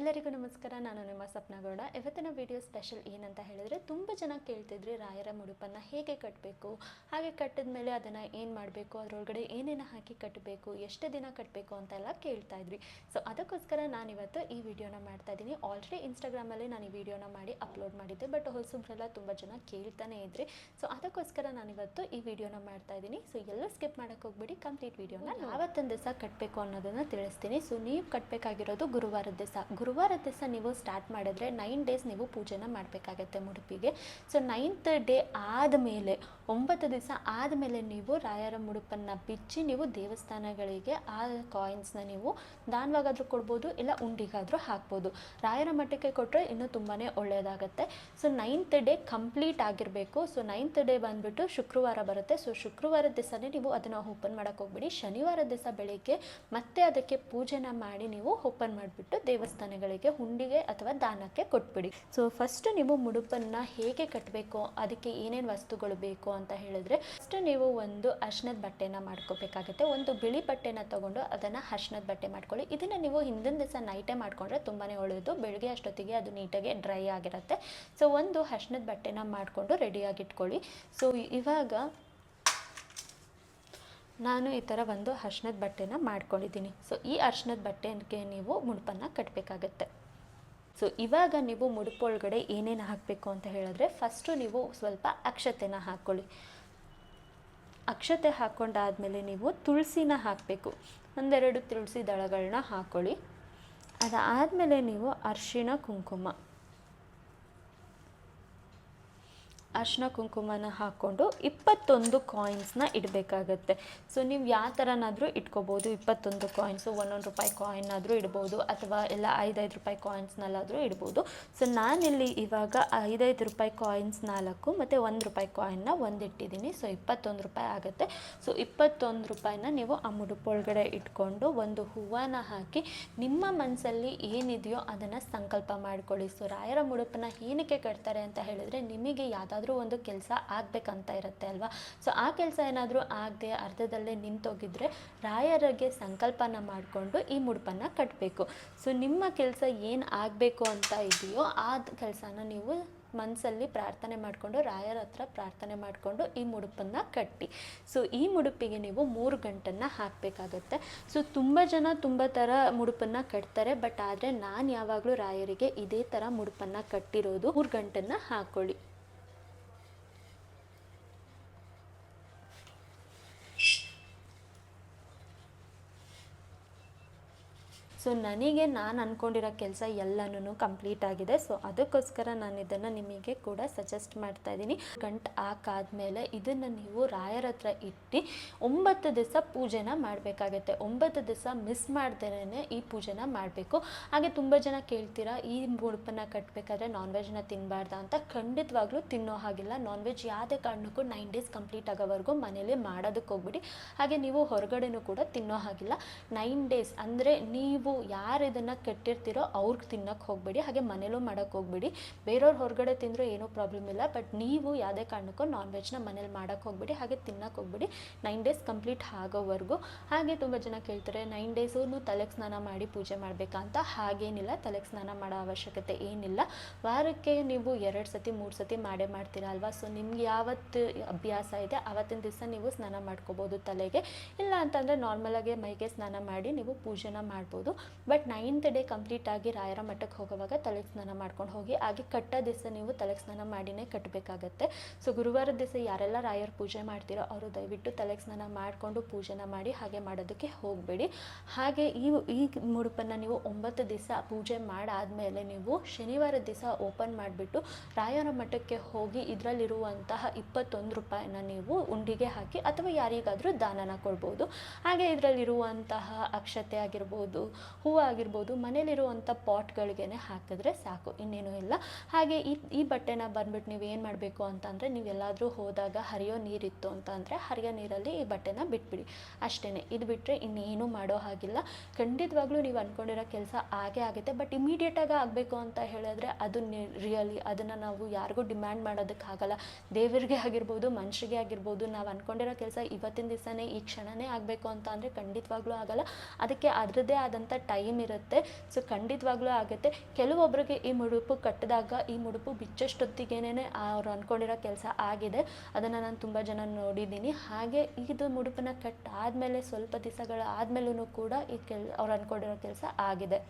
ಎಲ್ಲರಿಗೂ ನಮಸ್ಕಾರ ನಾನು ನಿಮ್ಮ ಸಪ್ನಗೌಡ. ಇವತ್ತಿನ ವಿಡಿಯೋ ಸ್ಪೆಷಲ್ ಏನಂತ ಹೇಳಿದರೆ ತುಂಬ ಜನ ಕೇಳ್ತಿದ್ರಿ ರಾಯರ ಮುಡುಪನ್ನು ಹೇಗೆ ಕಟ್ಟಬೇಕು ಹಾಗೆ ಕಟ್ಟಿದ ಮೇಲೆ ಅದನ್ನು ಏನು ಮಾಡಬೇಕು ಅದರೊಳಗಡೆ ಏನೇನು ಹಾಕಿ ಕಟ್ಟಬೇಕು ಎಷ್ಟು ದಿನ ಕಟ್ಟಬೇಕು ಅಂತೆಲ್ಲ ಕೇಳ್ತಾ ಇದ್ರಿ ಸೊ ಅದಕ್ಕೋಸ್ಕರ ನಾನಿವತ್ತು ಈ ವಿಡಿಯೋನ ಮಾಡ್ತಾ ಇದ್ದೀನಿ ಆಲ್ರೆಡಿ ಇನ್ಸ್ಟಾಗ್ರಾಮಲ್ಲಿ ನಾನು ಈ ವಿಡಿಯೋನ ಮಾಡಿ ಅಪ್ಲೋಡ್ ಮಾಡಿದ್ದೆ ಬಟ್ ಹೊಸಬ್ರೆಲ್ಲ ತುಂಬ ಜನ ಕೇಳ್ತಾನೆ ಇದ್ರಿ. ಸೊ ಅದಕ್ಕೋಸ್ಕರ ನಾನಿವತ್ತು ಈ ವಿಡಿಯೋನ ಮಾಡ್ತಾ ಇದ್ದೀನಿ ಸೊ ಎಲ್ಲ ಸ್ಕಿಪ್ ಮಾಡೋಕ್ಕೆ ಹೋಗ್ಬಿಡಿ ಕಂಪ್ಲೀಟ್ ವಿಡಿಯೋನ ಯಾವತ್ತೊಂದು ದಿವಸ ಕಟ್ಟಬೇಕು ಅನ್ನೋದನ್ನು ತಿಳಿಸ್ತೀನಿ. ಸೊ ನೀವು ಕಟ್ಟಬೇಕಾಗಿರೋದು ಗುರುವಾರದ ದಿವಸ. ಗುರುವಾರದ ದಿವಸ ನೀವು ಸ್ಟಾರ್ಟ್ ಮಾಡಿದ್ರೆ ನೈನ್ ಡೇಸ್ ನೀವು ಪೂಜೆನ ಮಾಡಬೇಕಾಗತ್ತೆ ಮುಡುಪಿಗೆ. ಸೊ ನೈನ್ತ್ ಡೇ ಆದಮೇಲೆ, ಒಂಬತ್ತು ದಿವಸ ಆದಮೇಲೆ ನೀವು ರಾಯರ ಮುಡುಪನ್ನು ಬಿಚ್ಚಿ ನೀವು ದೇವಸ್ಥಾನಗಳಿಗೆ ಆ ಕಾಯಿನ್ಸ್ನ ನೀವು ದಾನವಾಗಾದರೂ ಕೊಡ್ಬೋದು, ಇಲ್ಲ ಉಂಡಿಗಾದರೂ ಹಾಕ್ಬೋದು. ರಾಯರ ಮಠಕ್ಕೆ ಕೊಟ್ಟರೆ ಇನ್ನೂ ತುಂಬಾ ಒಳ್ಳೆಯದಾಗತ್ತೆ ಸೊ ನೈನ್ತ್ ಡೇ ಕಂಪ್ಲೀಟ್ ಆಗಿರಬೇಕು. ಸೊ ನೈನ್ತ್ ಡೇ ಬಂದುಬಿಟ್ಟು ಶುಕ್ರವಾರ ಬರುತ್ತೆ. ಸೊ ಶುಕ್ರವಾರದ ದಿವಸನೇ ನೀವು ಅದನ್ನು ಓಪನ್ ಮಾಡೋಕ್ಕೆ ಹೋಗ್ಬಿಡಿ. ಶನಿವಾರ ದಿವಸ ಬೆಳಿಗ್ಗೆ ಮತ್ತೆ ಅದಕ್ಕೆ ಪೂಜೆನ ಮಾಡಿ ನೀವು ಓಪನ್ ಮಾಡಿಬಿಟ್ಟು ದೇವಸ್ಥಾನಗಳಿಗೆ ಹುಂಡಿಗೆ ಅಥವಾ ದಾನಕ್ಕೆ ಕೊಟ್ಬಿಡಿ. ಸೊ ಫಸ್ಟ್ ನೀವು ಮುಡುಪನ್ನು ಹೇಗೆ ಕಟ್ಟಬೇಕು ಅದಕ್ಕೆ ಏನೇನು ವಸ್ತುಗಳು ಬೇಕು ಅಂತ ಹೇಳಿದ್ರೆ ಫಸ್ಟ್ ನೀವು ಒಂದು ಅರ್ಶನದ ಬಟ್ಟೆನ ಮಾಡ್ಕೋಬೇಕಾಗುತ್ತೆ. ಒಂದು ಬಿಳಿ ಬಟ್ಟೆನ ತಗೊಂಡು ಅದನ್ನು ಅರ್ಶನದ ಬಟ್ಟೆ ಮಾಡ್ಕೊಳ್ಳಿ. ಇದನ್ನು ನೀವು ಹಿಂದಿನ ದಿವಸ ನೈಟೇ ಮಾಡ್ಕೊಂಡ್ರೆ ತುಂಬಾನೇ ಒಳ್ಳೆಯದು ಬೆಳಗ್ಗೆ ಅಷ್ಟೊತ್ತಿಗೆ ಅದು ನೀಟಾಗಿ ಡ್ರೈ ಆಗಿರುತ್ತೆ. ಸೊ ಒಂದು ಅರ್ಶನದ ಬಟ್ಟೆನ ಮಾಡಿಕೊಂಡು ರೆಡಿಯಾಗಿ ಇಟ್ಕೊಳ್ಳಿ. ಸೊ ಇವಾಗ ನಾನು ಈ ಥರ ಒಂದು ಅರ್ಶನದ ಬಟ್ಟೆನ ಮಾಡ್ಕೊಂಡಿದ್ದೀನಿ. ಸೊ ಈ ಅರ್ಶನದ ಬಟ್ಟೆಗೆ ನೀವು ಮುಡುಪನ್ನು ಕಟ್ಟಬೇಕಾಗತ್ತೆ ಸೊ ಇವಾಗ ನೀವು ಮುಡುಪೊಳಗಡೆ ಏನೇನು ಹಾಕಬೇಕು ಅಂತ ಹೇಳಿದ್ರೆ ಫಸ್ಟು ನೀವು ಸ್ವಲ್ಪ ಅಕ್ಷತೆನ ಹಾಕ್ಕೊಳ್ಳಿ. ಅಕ್ಷತೆ ಹಾಕ್ಕೊಂಡಾದಮೇಲೆ ನೀವು ತುಳಸಿನ ಹಾಕಬೇಕು. ಒಂದೆರಡು ತುಳಸಿ ದಳಗಳನ್ನ ಹಾಕ್ಕೊಳ್ಳಿ. ಅದಾದಮೇಲೆ ನೀವು ಅರಿಶಿಣ ಕುಂಕುಮ. ಅರ್ಶಿನ ಕುಂಕುಮನ ಹಾಕ್ಕೊಂಡು ಇಪ್ಪತ್ತೊಂದು ಕಾಯಿನ್ಸ್ನ ಇಡಬೇಕಾಗತ್ತೆ. ಸೊ ನೀವು ಯಾವ ಥರನಾದರೂ ಇಟ್ಕೋಬೋದು. ಇಪ್ಪತ್ತೊಂದು ಕಾಯಿನ್ಸು ಒಂದೊಂದು ರೂಪಾಯಿ ಕಾಯಿನ್ ಆದರೂ ಇಡ್ಬೋದು. ಅಥವಾ ಎಲ್ಲ ಐದೈದು ರೂಪಾಯಿ ಕಾಯಿನ್ಸ್ನಲ್ಲಾದರೂ ಇಡ್ಬೋದು. ಸೊ ನಾನಿಲ್ಲಿ ಇವಾಗ ಐದೈದು ರೂಪಾಯಿ ಕಾಯಿನ್ಸ್ ನಾಲ್ಕು ಮತ್ತು ಒಂದು ರೂಪಾಯಿ ಕಾಯಿನ್ನ ಒಂದು ಇಟ್ಟಿದ್ದೀನಿ ಸೊ ಇಪ್ಪತ್ತೊಂದು ರೂಪಾಯಿ ಆಗುತ್ತೆ. ಸೊ ಇಪ್ಪತ್ತೊಂದು ರೂಪಾಯಿನ ನೀವು ಆ ಮುಡುಪೊಳಗಡೆ ಇಟ್ಕೊಂಡು ಒಂದು ಹೂವನ್ನ ಹಾಕಿ ನಿಮ್ಮ ಮನಸ್ಸಲ್ಲಿ ಏನಿದೆಯೋ ಅದನ್ನು ಸಂಕಲ್ಪ ಮಾಡಿಕೊಳ್ಳಿ. ಸೊ ರಾಯರ ಮುಡುಪನ್ನ ಏನಕ್ಕೆ ಕಟ್ತಾರೆ ಅಂತ ಹೇಳಿದರೆ ನಿಮಗೆ ಯಾವುದಾದ್ರೂ ಒಂದು ಕೆಲಸ ಆಗಬೇಕಂತ ಇರುತ್ತೆ ಅಲ್ವಾ? ಸೊ ಆ ಕೆಲಸ ಏನಾದರೂ ಆಗದೆ ಅರ್ಧದಲ್ಲೇ ನಿಂತೋಗಿದ್ರೆ ರಾಯರಿಗೆ ಸಂಕಲ್ಪನ ಮಾಡಿಕೊಂಡು ಈ ಮುಡುಪನ್ನು ಕಟ್ಟಬೇಕು ಸೊ ನಿಮ್ಮ ಕೆಲಸ ಏನು ಆಗಬೇಕು ಅಂತ ಇದೆಯೋ ಆ ಕೆಲಸನ ನೀವು ಮನಸ್ಸಲ್ಲಿ ಪ್ರಾರ್ಥನೆ ಮಾಡಿಕೊಂಡು, ರಾಯರ ಹತ್ರ ಪ್ರಾರ್ಥನೆ ಮಾಡಿಕೊಂಡು ಈ ಮುಡುಪನ್ನು ಕಟ್ಟಿ. ಸೊ ಈ ಮುಡುಪಿಗೆ ನೀವು ಮೂರು ಗಂಟನ್ನು ಹಾಕಬೇಕಾಗತ್ತೆ. ಸೊ ತುಂಬ ಜನ ತುಂಬ ಥರ ಮುಡುಪನ್ನು ಕಟ್ತಾರೆ, ಬಟ್ ಆದರೆ ನಾನು ಯಾವಾಗಲೂ ರಾಯರಿಗೆ ಇದೇ ಥರ ಮುಡುಪನ್ನು ಕಟ್ಟಿರೋದು ಮೂರು ಗಂಟನ್ನು ಹಾಕ್ಕೊಳ್ಳಿ ಸೊ ನನಗೆ ನಾನು ಅಂದ್ಕೊಂಡಿರೋ ಕೆಲಸ ಎಲ್ಲನೂ ಕಂಪ್ಲೀಟ್ ಆಗಿದೆ. ಸೊ ಅದಕ್ಕೋಸ್ಕರ ನಾನು ಇದನ್ನು ನಿಮಗೆ ಕೂಡ ಸಜೆಸ್ಟ್ ಮಾಡ್ತಾ ಇದ್ದೀನಿ. ಗಂಟು ಹಾಕಾದ್ಮೇಲೆ ಇದನ್ನು ನೀವು ರಾಯರ ಹತ್ರ ಇಟ್ಟು ಒಂಬತ್ತು ದಿವಸ ಪೂಜೆನ ಮಾಡಬೇಕಾಗತ್ತೆ. ಒಂಬತ್ತು ದಿವಸ ಮಿಸ್ ಮಾಡ್ದೇನೆ ಈ ಪೂಜೆನ ಮಾಡಬೇಕು. ಹಾಗೆ ತುಂಬ ಜನ ಕೇಳ್ತೀರಾ, ಈ ಮುಡುಪನ್ನು ಕಟ್ಟಬೇಕಾದ್ರೆ ನಾನ್ ವೆಜ್ನ ತಿನ್ನಬಾರ್ದ ಅಂತ? ಖಂಡಿತವಾಗ್ಲೂ ತಿನ್ನೋ ಹಾಗಿಲ್ಲ. ನಾನ್ ವೆಜ್ ಯಾವುದೇ ಕಾರಣಕ್ಕೂ ನೈನ್ ಡೇಸ್ ಕಂಪ್ಲೀಟ್ ಆಗೋವರೆಗೂ ಮನೇಲಿ ಮಾಡೋದಕ್ಕೆ ಹೋಗ್ಬಿಡಿ ಹಾಗೆ ನೀವು ಹೊರಗಡೆನೂ ಕೂಡ ತಿನ್ನೋ ಹಾಗಿಲ್ಲ. ನೈನ್ ಡೇಸ್ ಅಂದರೆ ನೀವು ಯಾರು ಇದನ್ನು ಕೆಟ್ಟಿರ್ತೀರೋ ಅವ್ರಿಗೆ ತಿನ್ನೋಕ್ಕೆ ಹೋಗಬೇಡಿ, ಹಾಗೆ ಮನೇಲೂ ಮಾಡೋಕ್ಕೆ ಹೋಗಬೇಡಿ. ಬೇರೆಯವ್ರು ಹೊರಗಡೆ ತಿಂದರೂ ಏನೂ ಪ್ರಾಬ್ಲಮ್ ಇಲ್ಲ, ಬಟ್ ನೀವು ಯಾವುದೇ ಕಾರಣಕ್ಕೂ ನಾನ್ ವೆಜ್ನ ಮನೇಲಿ ಮಾಡೋಕ್ಕೆ ಹೋಗಬೇಡಿ, ಹಾಗೆ ತಿನ್ನೋಕ್ಕೆ ಹೋಗಬೇಡಿ. ನೈನ್ ಡೇಸ್ ಕಂಪ್ಲೀಟ್ ಆಗೋವರೆಗೂ. ಹಾಗೆ ತುಂಬ ಜನ ಕೇಳ್ತಾರೆ, ನೈನ್ ಡೇಸೂ ತಲೆಗೆ ಸ್ನಾನ ಮಾಡಿ ಪೂಜೆ ಮಾಡಬೇಕಾ ಅಂತ ಹಾಗೇನಿಲ್ಲ, ತಲೆಗೆ ಸ್ನಾನ ಮಾಡೋ ಅವಶ್ಯಕತೆ ಏನಿಲ್ಲ. ವಾರಕ್ಕೆ ನೀವು ಎರಡು ಸತಿ, ಮೂರು ಸತಿ ಮಾಡೇ ಮಾಡ್ತೀರಾ ಅಲ್ವಾ? ಸೊ, ನಿಮ್ಗೆ ಯಾವತ್ತು ಅಭ್ಯಾಸ ಇದೆ ಆವತ್ತಿನ ದಿವಸ ನೀವು ಸ್ನಾನ ಮಾಡ್ಕೋಬೋದು ತಲೆಗೆ. ಇಲ್ಲ ಅಂತಂದರೆ ನಾರ್ಮಲಾಗಿ ಮೈಗೆ ಸ್ನಾನ ಮಾಡಿ ನೀವು ಪೂಜೆನ ಮಾಡ್ಬೋದು. ಬಟ್ ನೈನ್ತ್ ಡೇ ಕಂಪ್ಲೀಟ್ ಆಗಿ ರಾಯರ ಮಠಕ್ಕೆ ಹೋಗುವಾಗ ತಲೆಗೆ ಸ್ನಾನ ಮಾಡ್ಕೊಂಡು ಹೋಗಿ, ಹಾಗೆ ಕಟ್ಟೋ ದಿವಸ ನೀವು ತಲೆಗೆ ಸ್ನಾನ ಮಾಡಿನೇ ಕಟ್ಟಬೇಕಾಗತ್ತೆ. ಸೊ ಗುರುವಾರದ ದಿವಸ ಯಾರೆಲ್ಲ ರಾಯರ ಪೂಜೆ ಮಾಡ್ತೀರೋ ಅವರು ದಯವಿಟ್ಟು ತಲೆಗೆ ಸ್ನಾನ ಮಾಡಿಕೊಂಡು ಪೂಜೆನ ಮಾಡಿ ಹಾಗೆ ಮಾಡೋದಕ್ಕೆ ಹೋಗಬೇಡಿ. ಹಾಗೆ ಈ ಈ ಮುಡುಪನ್ನು ನೀವು ಒಂಬತ್ತು ದಿವಸ ಪೂಜೆ ಮಾಡಾದಮೇಲೆ ನೀವು ಶನಿವಾರ ದಿವಸ ಓಪನ್ ಮಾಡಿಬಿಟ್ಟು ರಾಯರ ಮಠಕ್ಕೆ ಹೋಗಿ ಇದರಲ್ಲಿರುವಂತಹ ಇಪ್ಪತ್ತೊಂದು ರೂಪಾಯಿನ ನೀವು ಉಂಡಿಗೆ ಹಾಕಿ ಅಥವಾ ಯಾರಿಗಾದರೂ ದಾನನ ಕೊಡ್ಬೋದು. ಹಾಗೆ ಇದರಲ್ಲಿರುವಂತಹ ಅಕ್ಷತೆ ಆಗಿರ್ಬೋದು ಹೂವು ಆಗಿರ್ಬೋದು, ಮನೇಲಿರುವಂಥ ಪಾಟ್ಗಳಿಗೆ ಹಾಕಿದ್ರೆ ಸಾಕು, ಇನ್ನೇನು ಇಲ್ಲ. ಹಾಗೆ ಈ ಈ ಬಟ್ಟೆನ ಬಂದ್ಬಿಟ್ಟು ನೀವು ಏನು ಮಾಡಬೇಕು ಅಂತಂದರೆ, ನೀವು ಎಲ್ಲಾದರೂ ಹೋದಾಗ ಹರಿಯೋ ನೀರಿತ್ತು ಅಂತ ಅಂದರೆ ಹರಿಯೋ ನೀರಲ್ಲಿ ಈ ಬಟ್ಟೆನ ಬಿಟ್ಬಿಡಿ. ಅಷ್ಟೇ ಇದು ಬಿಟ್ಟರೆ ಇನ್ನೇನು ಮಾಡೋ ಹಾಗಿಲ್ಲ. ಖಂಡಿತವಾಗ್ಲೂ ನೀವು ಅಂದ್ಕೊಂಡಿರೋ ಕೆಲಸ ಆಗೇ ಆಗುತ್ತೆ, ಬಟ್ ಇಮಿಡಿಯೇಟಾಗಿ ಆಗಬೇಕು ಅಂತ ಹೇಳಿದ್ರೆ ಅದು ರಿಯಲಿ ಅದನ್ನು ನಾವು ಯಾರಿಗೂ ಡಿಮ್ಯಾಂಡ್ ಮಾಡೋದಕ್ಕೆ ಮಾಡೋದಕ್ಕಾಗಲ್ಲ ದೇವರಿಗೆ ಆಗಿರ್ಬೋದು ಮನುಷ್ಯರಿಗೆ ಆಗಿರ್ಬೋದು, ನಾವು ಅಂದ್ಕೊಂಡಿರೋ ಕೆಲಸ ಇವತ್ತಿನ ದಿವಸನೇ, ಈ ಕ್ಷಣನೇ ಆಗಬೇಕು ಅಂತ ಅಂದರೆ ಖಂಡಿತವಾಗ್ಲೂ ಆಗಲ್ಲ. ಅದಕ್ಕೆ ಅದರದ್ದೇ ಆದಂಥ ಟೈಮ್ ಇರುತ್ತೆ. ಸೊ ಖಂಡಿತವಾಗ್ಲೂ ಆಗುತ್ತೆ. ಕೆಲವೊಬ್ಬರಿಗೆ ಈ ಮುಡುಪು ಕಟ್ಟಿದಾಗ, ಈ ಮುಡುಪು ಬಿಚ್ಚಷ್ಟೊತ್ತಿಗೇನೆ ಅವ್ರು ಅಂದ್ಕೊಂಡಿರೋ ಕೆಲಸ ಆಗಿದೆ. ಅದನ್ನು ನಾನು ತುಂಬ ಜನ ನೋಡಿದ್ದೀನಿ. ಹಾಗೆ ಇದು ಮುಡುಪನ್ನ ಕಟ್ಟಾದಮೇಲೆ ಸ್ವಲ್ಪ ದಿವಸಗಳ ಆದಮೇಲೂ ಕೂಡ ಈ ಕೆಲ್ ಅವ್ರು ಅಂದ್ಕೊಂಡಿರೋ ಕೆಲಸ ಆಗಿದೆ.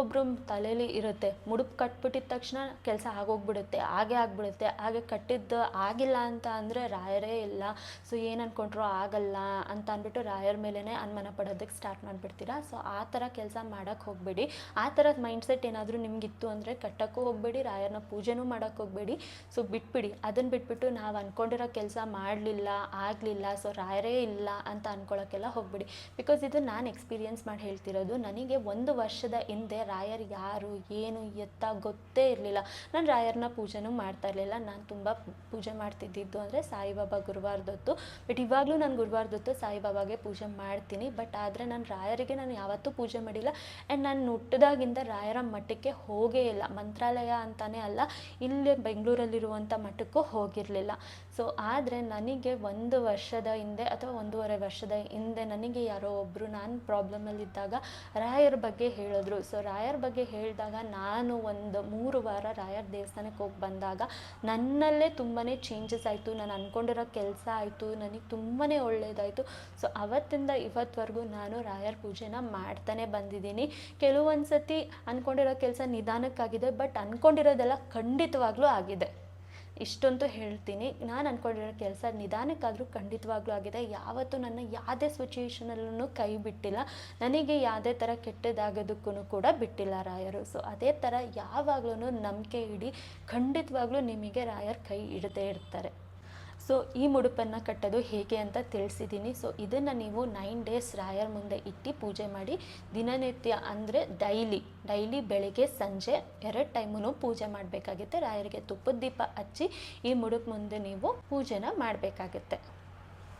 ಒಬ್ಬರು ತಲೆಯಲ್ಲಿ ಇರುತ್ತೆ. ಮುಡುಪು ಕಟ್ಬಿಟ್ಟಿದ ತಕ್ಷಣ ಕೆಲಸ ಆಗೋಗ್ಬಿಡುತ್ತೆ. ಹಾಗೆ ಆಗ್ಬಿಡುತ್ತೆ. ಹಾಗೆ ಕಟ್ಟಿದ್ದು ಆಗಿಲ್ಲ ಅಂತ ಅಂದರೆ ರಾಯರೇ ಇಲ್ಲ. ಸೊ ಏನು ಅಂದ್ಕೊಂಡ್ರು ಆಗಲ್ಲ ಅಂತ ಅಂದ್ಬಿಟ್ಟು ರಾಯರ ಮೇಲೇ ಅನುಮಾನ ಪಡೋದಕ್ಕೆ ಸ್ಟಾರ್ಟ್ ಮಾಡಿಬಿಡ್ತೀರಾ? ಸೊ ಆ ಥರ ಕೆಲಸ ಮಾಡೋಕ್ಕೆ ಹೋಗಬೇಡಿ. ಆ ಥರದ ಮೈಂಡ್ಸೆಟ್ ಏನಾದರೂ ನಿಮಗಿತ್ತು ಅಂದರೆ ಕಟ್ಟೋಕ್ಕೂ ಹೋಗಬೇಡಿ, ರಾಯರ್ನ ಪೂಜೆನೂ ಮಾಡೋಕ್ಕೆ ಹೋಗಬೇಡಿ. ಸೊ ಬಿಟ್ಬಿಡಿ. ಅದನ್ನು ಬಿಟ್ಬಿಟ್ಟು ನಾವು ಅಂದ್ಕೊಂಡಿರೋ ಕೆಲಸ ಮಾಡಲಿಲ್ಲ, ಆಗಲಿಲ್ಲ, ಸೊ ರಾಯರೇ ಇಲ್ಲ ಅಂತ ಅಂದ್ಕೊಳ್ಳೋಕ್ಕೆಲ್ಲ ಹೋಗಬೇಡಿ. ಬಿಕಾಸ್ ಇದು ನಾನು ಎಕ್ಸ್ಪೀರಿಯನ್ಸ್ ಮಾಡಿ ಹೇಳ್ತಿರೋದು. ನನಗೆ ಒಂದು ವರ್ಷದ ಹಿಂದೆ ರಾಯರ್ ಯಾರು, ಏನು, ಎತ್ತ ಗೊತ್ತೇ ಇರಲಿಲ್ಲ. ನಾನು ರಾಯರ್ನ ಪೂಜೆನೂ ಮಾಡ್ತಾ ಇರಲಿಲ್ಲ. ನಾನು ತುಂಬ ಪೂಜೆ ಮಾಡ್ತಿದ್ದಿದ್ದು ಅಂದರೆ ಸಾಯಿಬಾಬಾ ಗುರುವಾರದೊತ್ತು ಬಟ್ ಇವಾಗಲೂ ನಾನು ಗುರುವಾರದೊತ್ತು ಸಾಯಿಬಾಬಾಗೆ ಪೂಜೆ ಮಾಡ್ತೀನಿ. ಬಟ್ ಆದರೆ ನಾನು ರಾಯರಿಗೆ ನಾನು ಯಾವತ್ತೂ ಪೂಜೆ ಮಾಡಿಲ್ಲ. ಆ್ಯಂಡ್ ನಾನು ಹುಟ್ಟಿದಾಗಿಂದ ರಾಯರ ಮಠಕ್ಕೆ ಹೋಗೇ ಇಲ್ಲ. ಮಂತ್ರಾಲಯ ಅಂತಾನೆ ಅಲ್ಲ, ಇಲ್ಲೇ ಬೆಂಗಳೂರಲ್ಲಿರುವಂಥ ಮಠಕ್ಕೂ ಹೋಗಿರಲಿಲ್ಲ. ಸೊ ಆದರೆ ನನಗೆ ಒಂದು ವರ್ಷದ ಹಿಂದೆ ಅಥವಾ ಒಂದೂವರೆ ವರ್ಷದ ಹಿಂದೆ ನನಗೆ ಯಾರೋ ಒಬ್ಬರು ನಾನು ಪ್ರಾಬ್ಲಮಲ್ಲಿದ್ದಾಗ ರಾಯರ ಬಗ್ಗೆ ಹೇಳಿದ್ರು. ಸೊ ರಾಯರ ಬಗ್ಗೆ ಹೇಳಿದಾಗ ನಾನು ಒಂದು ಮೂರು ವಾರ ರಾಯರ್ ದೇವಸ್ಥಾನಕ್ಕೆ ಹೋಗಿ ಬಂದಾಗ ನನ್ನಲ್ಲೇ ತುಂಬಾ ಚೇಂಜಸ್ ಆಯಿತು. ನಾನು ಅಂದ್ಕೊಂಡಿರೋ ಕೆಲಸ ಆಯಿತು. ನನಗೆ ತುಂಬಾ ಒಳ್ಳೆಯದಾಯಿತು ಸೊ ಅವತ್ತಿಂದ ಇವತ್ತವರೆಗೂ ನಾನು ರಾಯರ್ ಪೂಜೆನ ಮಾಡ್ತಾನೆ ಬಂದಿದ್ದೀನಿ. ಕೆಲವೊಂದು ಸತಿ ಅಂದ್ಕೊಂಡಿರೋ ಕೆಲಸ ನಿಧಾನಕ್ಕಾಗಿದೆ ಬಟ್ ಅಂದ್ಕೊಂಡಿರೋದೆಲ್ಲ ಖಂಡಿತವಾಗ್ಲೂ ಆಗಿದೆ. ಇಷ್ಟಂತೂ ಹೇಳ್ತೀನಿ. ನಾನು ಅಂದ್ಕೊಂಡಿರೋ ಕೆಲಸ ನಿಧಾನಕ್ಕಾದರೂ ಖಂಡಿತವಾಗ್ಲೂ ಆಗಿದೆ. ಯಾವತ್ತೂ ನನ್ನ ಯಾವುದೇ ಸಿಚುವೇಶನಲ್ಲೂ ಕೈ ಬಿಟ್ಟಿಲ್ಲ. ನನಗೆ ಯಾವುದೇ ಥರ ಕೆಟ್ಟದಾಗೋದಕ್ಕೂ ಕೂಡ ಬಿಟ್ಟಿಲ್ಲ ರಾಯರು. ಸೊ ಅದೇ ಥರ ಯಾವಾಗಲೂ ನಂಬಿಕೆ ಇಡಿ. ಖಂಡಿತವಾಗ್ಲೂ ನಿಮಗೆ ರಾಯರ್ ಕೈ ಇಡದೇ ಇರ್ತಾರೆ. ಸೊ ಈ ಮುಡುಪನ್ನು ಕಟ್ಟೋದು ಹೇಗೆ ಅಂತ ತಿಳಿಸಿದ್ದೀನಿ ಸೊ ಇದನ್ನು ನೀವು ನೈನ್ ಡೇಸ್ ರಾಯರ್ ಮುಂದೆ ಇಟ್ಟು ಪೂಜೆ ಮಾಡಿ, ದಿನನಿತ್ಯ ಅಂದರೆ ಡೈಲಿ ಡೈಲಿ ಬೆಳಿಗ್ಗೆ, ಸಂಜೆ ಎರಡು ಟೈಮೂ ಪೂಜೆ ಮಾಡಬೇಕಾಗುತ್ತೆ. ರಾಯರಿಗೆ ತುಪ್ಪದ ದೀಪ ಹಚ್ಚಿ ಈ ಮುಡುಪು ಮುಂದೆ ನೀವು ಪೂಜೆನ ಮಾಡಬೇಕಾಗುತ್ತೆ.